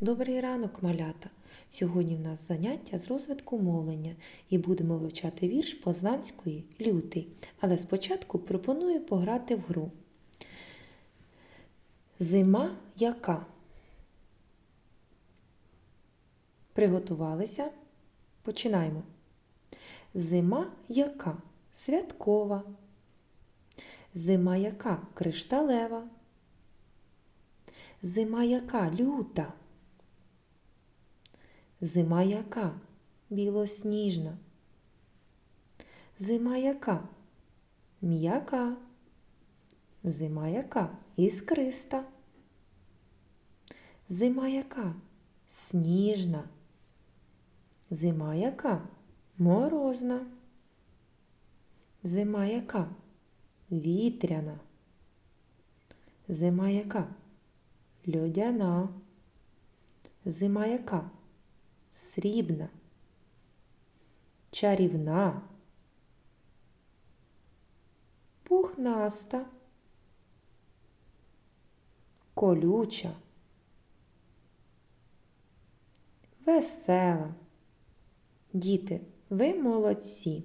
Добрий ранок, малята! Сьогодні в нас заняття з розвитку мовлення і будемо вивчати вірш Познанської Лютий. Але спочатку пропоную пограти в гру. Зима яка? Приготувалися? Починаємо. Зима яка? Святкова. Зима яка? Кришталева. Зима яка люта. Зима яка білосніжна. Зима яка м'яка. Зима яка іскриста. Зима яка сніжна. Зима яка морозна. Зима яка вітряна. Зима яка льодяна. Зима яка срібна, чарівна, пухнаста, колюча, весела. Діти, ви молодці.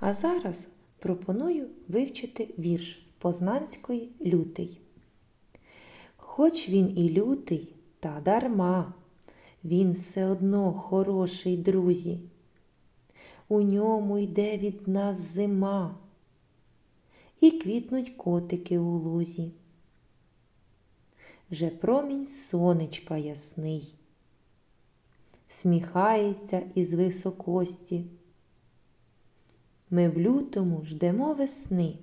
А зараз пропоную вивчити вірш Познанської лютий. Хоч він і лютий, та дарма, він все одно хороший друзі. У ньому йде від нас зима, і квітнуть котики у лузі. Вже промінь сонечка ясний, сміхається із високості. Ми в лютому ждемо весни.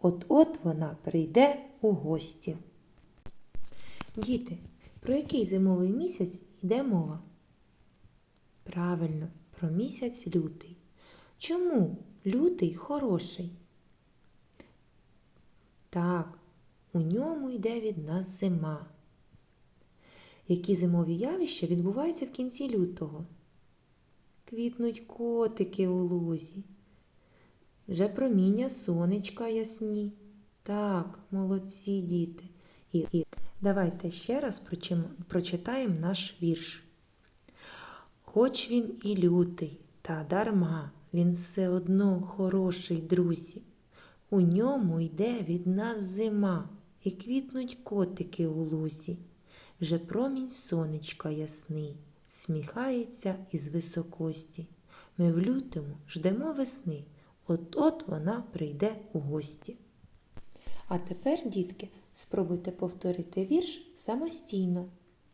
От-от вона прийде у гості. Діти, про який зимовий місяць йде мова? Правильно, про місяць лютий. Чому лютий хороший? Так, у ньому йде від нас зима. Які зимові явища відбуваються в кінці лютого? Квітнуть котики у лузі. Вже проміння сонечка ясні. Так, молодці діти. І, і давайте ще раз прочитаємо наш вірш. Хоч він і лютий, та дарма, він все одно хороший друзі. У ньому йде від нас зима, і квітнуть котики у лузі. Вже промінь сонечка ясний, сміхається із високості. Ми в лютому ждемо весни. От-от вона прийде у гості. А тепер, дітки, спробуйте повторити вірш самостійно.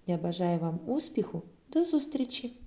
Я бажаю вам успіху. До зустрічі!